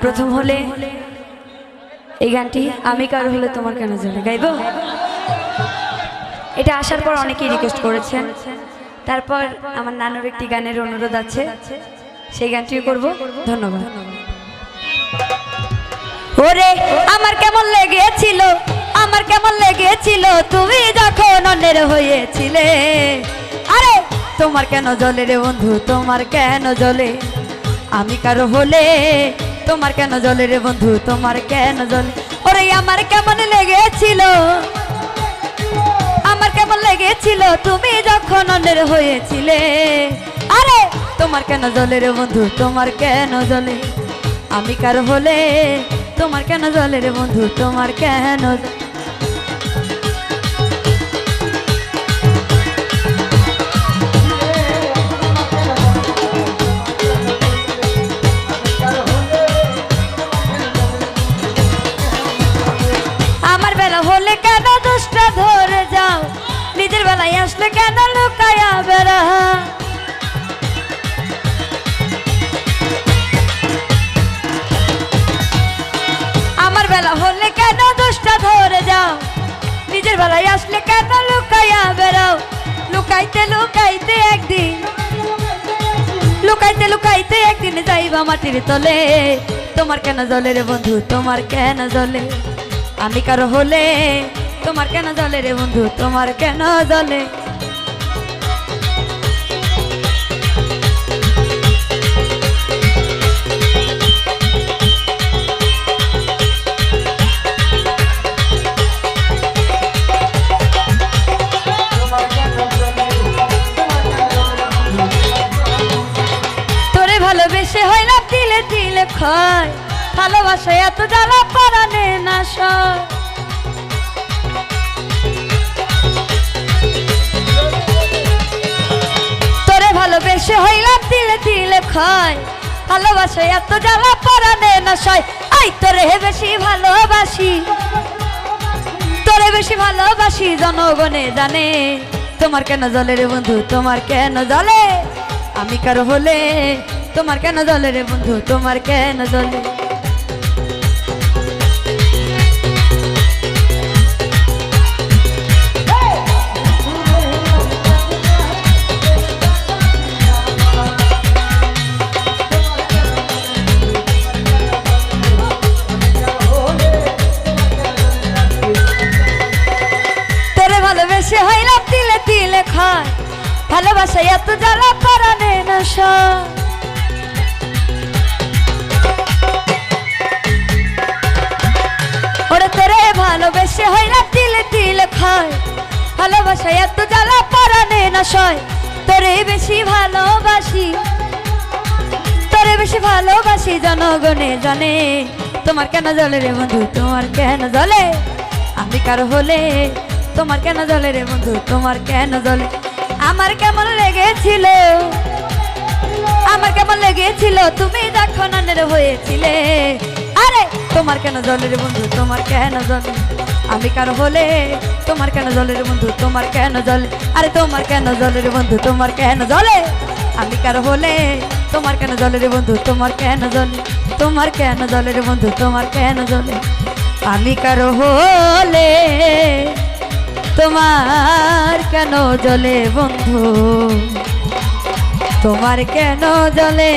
প্রথম হলে এই গানটি আমি কারও হলে তোমার কেন জলে গাইব? এটা আসার পর অনেকেই রিকোয়েস্ট করেছেন। তারপর আমার নানুর একটি গানের অনুরোধ আছে। সেই গানটিও করব। ধন্যবাদ। ওরে, আমার কেমন লেগেছিল, আমার কেমন লেগেছিল, তুমি যখন অন্যের হয়েছিলে। আরে, তোমার কেন জলে রে বন্ধু, তোমার কেন জলে? আমি কারও হলে তোমার কেন জলে রে বন্ধু? তোমার কেন জলে? ওরে, আমার কেমন লেগেছিল? আমার কেমন লেগেছিল? তুমি যখন অন্যের হয়েছিলে। আরে, তোমার কেন জলে রে বন্ধু? তোমার কেন জলে? আমি কার হলে তোমার কেন জলে রে বন্ধু? তোমার কেন জ- আসলে কেন লুকায়া বেড়া? আমার বেলা হলে কেন দোষটা ধরে যাও? নিজের বেলায় আসলে কেন লুকায়া বেড়াও? লুকাইতে লুকাইতে একদিন, লুকাইতে লুকাইতে একদিন যাইবা মাটির তলে। তোমার কেন জলে রে বন্ধু, তোমার কেন জলে? আমি কারও হলে তোমার কেন জলে রে বন্ধু? তোমার কেন জলে? ভালোবেসে হইলাম দিলে দিলে ক্ষয়। ভালোবাসা এত জ্বালা পরানে না সয়। ক্ষয় ভালোবাসে এত জ্বালা পরানে না সয়। আই, তোরে বেশি ভালোবাসি। তোরে বেশি ভালোবাসি, জনগণে জানে। তোমার কেন জলে রে বন্ধু, তোমার কেন জলে? আমি কারও হলে, তোমার কেন জলে রে বন্ধু, তোমার কেন জলে? ভালোবাসা এত জ্বালা পরানে না ওরে তোরে ভালোবেসে হইলাম তিলে তিলে খায়। ভালোবাসা এত জ্বালা পরানে না সয় তোরে বেশি ভালোবাসি। তোরে বেশি ভালোবাসি জনগণে জানে। তোমার কেন জলে রে বন্ধু, তোমার কেন জলে আমি কারও হলে তোমার কেন জলে রে বন্ধু, তোমার কেন জলে আমার কেমন লেগেছিল আমার কেমন লেগেছিল তুমি যখন অন্যের হয়েছিলে আরে তোমার কেন জলে রে বন্ধু তোমার কেন জলে আমি কারও হলে তোমার কেন জলে রে বন্ধু তোমার কেন জলে আরে তোমার কেন জলে রে বন্ধু তোমার কেন জলে আমি কারও হলে তোমার কেন জলে রে বন্ধু তোমার কেন জলে তোমার কেন জলে রে বন্ধু তোমার কেন জলে আমি কারও হলে তোমার কেন জলে বন্ধু? তোমার কেন জলে